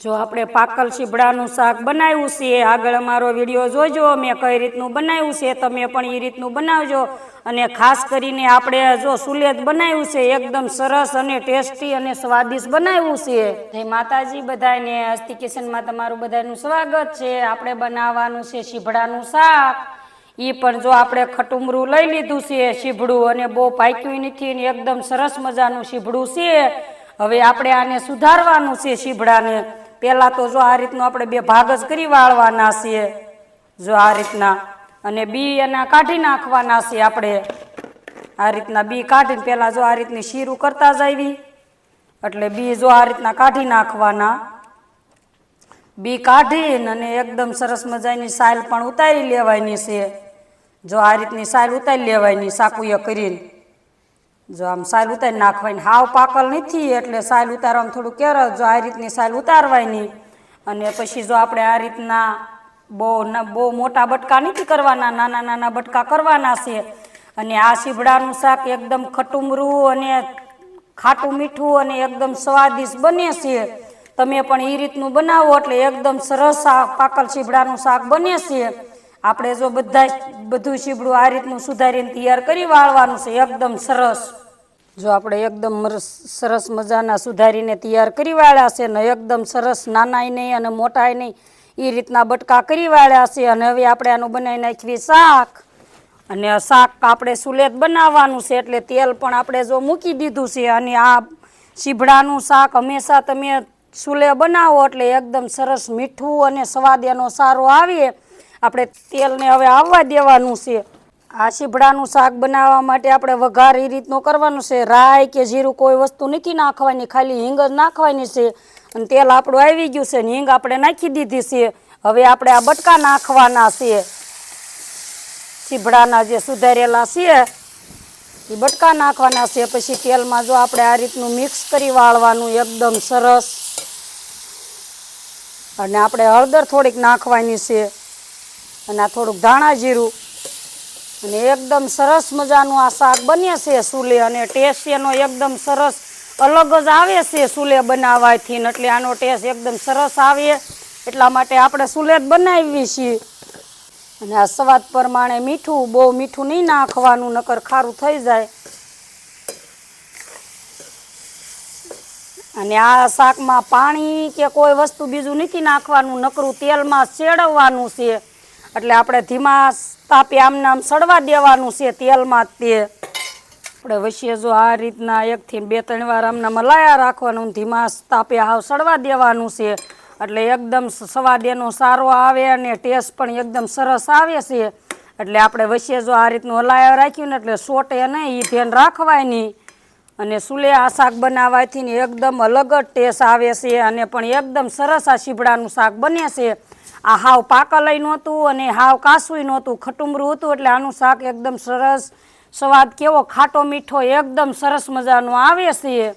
જો આપણે પાકલ શીભડાનું શાક બનાવ્યું છે, આગળ અમારો વીડિયો જોજો મેં કઈ રીતનું બનાવ્યું છે, તમે પણ એ રીતનું બનાવજો. અને ખાસ કરીને આપણે જો સુલેત બનાવ્યું છે, એકદમ સરસ અને ટેસ્ટી અને સ્વાદિષ્ટ બનાવ્યું છે. જય માતાજી બધાને અસ્તિ કિચનમાં તમારું બધાનું સ્વાગત છે. આપણે બનાવવાનું છે શીભડાનું શાક. એ પણ જો આપણે ખટુમરું લઈ લીધું છે શીભડું અને બહુ પાક્યું નથી ને એકદમ સરસ મજાનું શીભડું છે. હવે આપણે આને સુધારવાનું છે શીભડાને પહેલા તો જો આ રીતનું આપણે બે ભાગ જ કરી વાળવાના છીએ, જો આ રીતના. અને બી એના કાઢી નાખવાના છીએ આપણે. આ રીતના બી કાઢીને પહેલાં જો આ રીતની શીરું કરતા જાવી, એટલે બી જો આ રીતના કાઢી નાખવાના. બી કાઢીને અને એકદમ સરસ મજાની સાઇલ પણ ઉતારી લેવાની છે. જો આ રીતની સાઇલ ઉતારી લેવાની સાકુએ કરીને. જો આમ સાયલ ઉતારી નાખવાની હાવ પાકલ નથી, એટલે સાયલ ઉતારવામાં થોડું કેર જો આ રીતની સાયલ ઉતારવાની અને પછી જો આપણે આ રીતના બહુ બહુ મોટા બટકા નથી કરવાના, નાના નાના બટકા કરવાના છે, અને આ શીભડાનું શાક એકદમ ખટુમરું અને ખાટું મીઠું અને એકદમ સ્વાદિષ્ટ બને છે. તમે પણ એ રીતનું બનાવો એટલે એકદમ સરસ પાકલ શીભડાનું શાક બને છે. આપણે જો બધા બધું શીબડું આ રીતનું સુધારીને તૈયાર કરી વાળવાનું છે, એકદમ સરસ. જો આપણે એકદમ સરસ મજાના સુધારીને તૈયાર કરી વાળ્યા છે ને એકદમ સરસ નાનાય નહીં અને મોટાય નહીં એ રીતના બટકા કરી વાળ્યા છે અને હવે આપણે આનું બનાવી નાખીએ શાક. અને શાક આપણે સુલેત બનાવવાનું છે એટલે તેલ પણ આપણે જો મૂકી દીધું છે અને આ શીભડાનું શાક હંમેશા તમે સુલે બનાવો એટલે એકદમ સરસ મીઠું અને સ્વાદ એનો સારો આવે. આપણે તેલને હવે આવવા દેવાનું છે. આ શીભડાનું શાક બનાવવા માટે આપણે વઘાર એ રીતનું કરવાનું છે. રાઈ કે જીરું કોઈ વસ્તુ નથી નાખવાની, ખાલી હિંગ જ નાખવાની છે. અને તેલ આપણું આવી ગયું છે ને હિંગ આપણે નાખી દીધી છે. હવે આપણે આ બટકા નાખવાના છે. શીભડાના જે સુધારેલા છે એ બટકા નાખવાના છે. પછી તેલમાં જો આપણે આ રીતનું મિક્સ કરી વાળવાનું એકદમ સરસ. અને આપણે હળદર થોડીક નાખવાની છે. અને આ થોડુંક ધાણા જીરું. અને એકદમ સરસ મજાનું આ શાક બને છે સુલે અને ટેસ્ટ એનો એકદમ સરસ અલગ જ આવે છે સુલે બનાવવાથી એટલે આનો ટેસ્ટ એકદમ સરસ આવે. એટલા માટે આપણે સુલે જ બનાવીએ છીએ. અને આ સ્વાદ પ્રમાણે મીઠું, બહુ મીઠું નહીં નાખવાનું, નકર ખારું થઈ જાય. અને આ શાકમાં પાણી કે કોઈ વસ્તુ બીજું નથી નાખવાનું, નકરું તેલમાં ચેડવવાનું છે. એટલે આપણે ધીમા તાપે આમ નામ સડવા દેવાનું છે તેલમાં તે. આપણે વચ્ચે જો આ રીતના એકથી બે, ત્રણ વાર આમના મલાયા રાખવાનું ધીમા તાપે હાવ સડવા દેવાનું છે. એટલે એકદમ સ્વાદ એનો સારો આવે અને ટેસ્ટ પણ એકદમ સરસ આવે છે. એટલે આપણે વચ્ચે જો આ રીતનું હલાયા રાખ્યું ને એટલે સોટે નહીં એ ધ્યાન રાખવાય નહીં અને સુલે આ શાક બનાવવાથી એકદમ અલગ જ ટેસ્ટ આવે છે અને પણ એકદમ સરસ આ શીભડાનું શાક બને છે. આ હાવ પાકલય નહોતું અને હાવ કાસુય નહોતું. ખટુમરું હતું એટલે આનું શાક એકદમ સરસ. સ્વાદ કેવો ખાટો મીઠો, એકદમ સરસ મજાનો. આવે છે.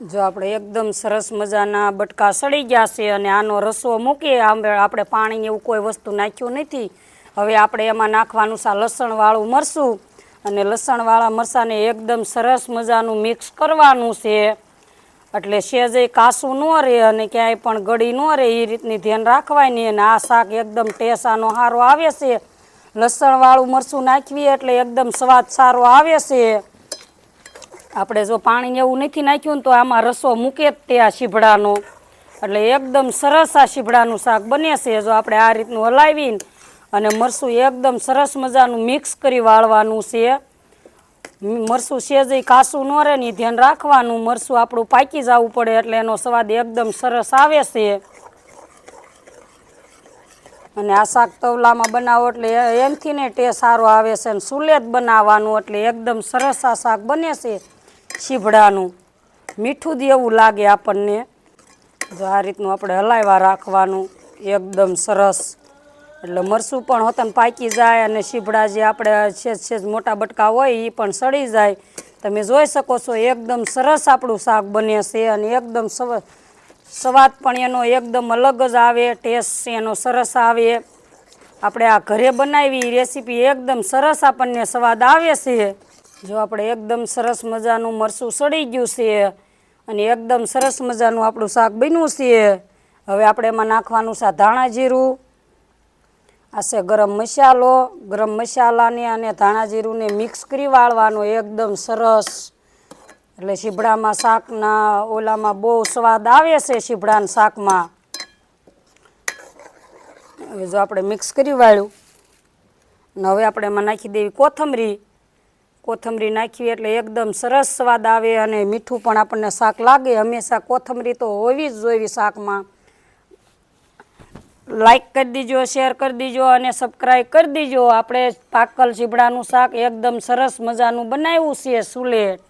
જો આપણે એકદમ સરસ મજાના બટકા સડી ગયા છે અને આનો રસો મૂકીએ, આમ આપણે પાણી એવું કોઈ વસ્તુ નાખ્યું નથી. હવે આપણે એમાં નાખવાનું છે લસણવાળું મરસું અને લસણવાળા મરસાને એકદમ સરસ મજાનું મિક્સ કરવાનું છે. એટલે સેજે કાસું ન રહે અને ક્યાંય પણ ગળી ન રહે એ રીતની ધ્યાન રાખવાની અને આ શાક એકદમ ટેસ્ટ આનો સારો આવે છે. લસણવાળું મરચું નાખવી એટલે એકદમ સ્વાદ સારો આવે છે. આપણે જો પાણી એવું નથી નાખ્યું ને તો આમાં રસો મૂકે જ તે આ શીભડાનો. એટલે એકદમ સરસ આ શીભડાનું શાક બને છે. જો આપણે આ રીતનું હલાવીને અને મરસું એકદમ સરસ મજાનું મિક્સ કરી વાળવાનું છે. મરસું સેજે કાસું ન રહે ને ધ્યાન રાખવાનું. મરસું આપણું પાકી જવું પડે એટલે એનો સ્વાદ એકદમ સરસ આવે છે. અને આ શાક તવલામાં બનાવો એટલે એમથી ને ટેસ્ટ સારો આવે છે અને સુલે જ બનાવવાનું એટલે એકદમ સરસ આ શાક બને છે શીભડાનું. મીઠું જ એવું લાગે આપણને. જો આ રીતનું આપણે હલાવ્યા રાખવાનું. એકદમ સરસ. એટલે મરસું પણ હોતન પાકી જાય અને શીભડા જે આપણે છેજ છેજ મોટા બટકા હોય એ પણ સડી જાય. તમે જોઈ શકો છો એકદમ સરસ આપણું શાક બને છે અને એકદમ સવ- સ્વાદ પણ એનો એકદમ અલગ જ આવે, ટેસ્ટ એનો સરસ આવે. આપણે આ ઘરે બનાવી રેસીપી એકદમ સરસ આપણને સ્વાદ આવે છે. જો આપણે એકદમ સરસ મજાનું મરસું સડી ગયું છે અને એકદમ સરસ મજાનું આપણું શાક બન્યું છે. હવે આપણે એમાં નાખવાનું છે ધાણા જીરું આ છે ગરમ મસાલો, ગરમ મસાલાને અને ધાણા જીરુંને મિક્સ કરી વાળવાનો એકદમ સરસ. એટલે શીભડામાં શાકના ઓલામાં બહુ સ્વાદ આવે છે શીભડાના શાકમાં. હવે જો આપણે મિક્સ કરી વાળ્યું. હવે આપણે એમાં નાખી દેવી કોથમરી. કોથમરી નાખવી એટલે એકદમ સરસ સ્વાદ આવે અને મીઠું પણ આપણને શાક લાગે. હંમેશા કોથમરી તો હોવી જ જોઈએ શાકમાં. લાઈક કરી દીજો શેર કરી દીજો અને સબસ્ક્રાઈબ કરી દીજો. આપણે પાકલ ચીબડાનું શાક એકદમ સરસ મજાનું બનાવ્યું છે સુલેટ.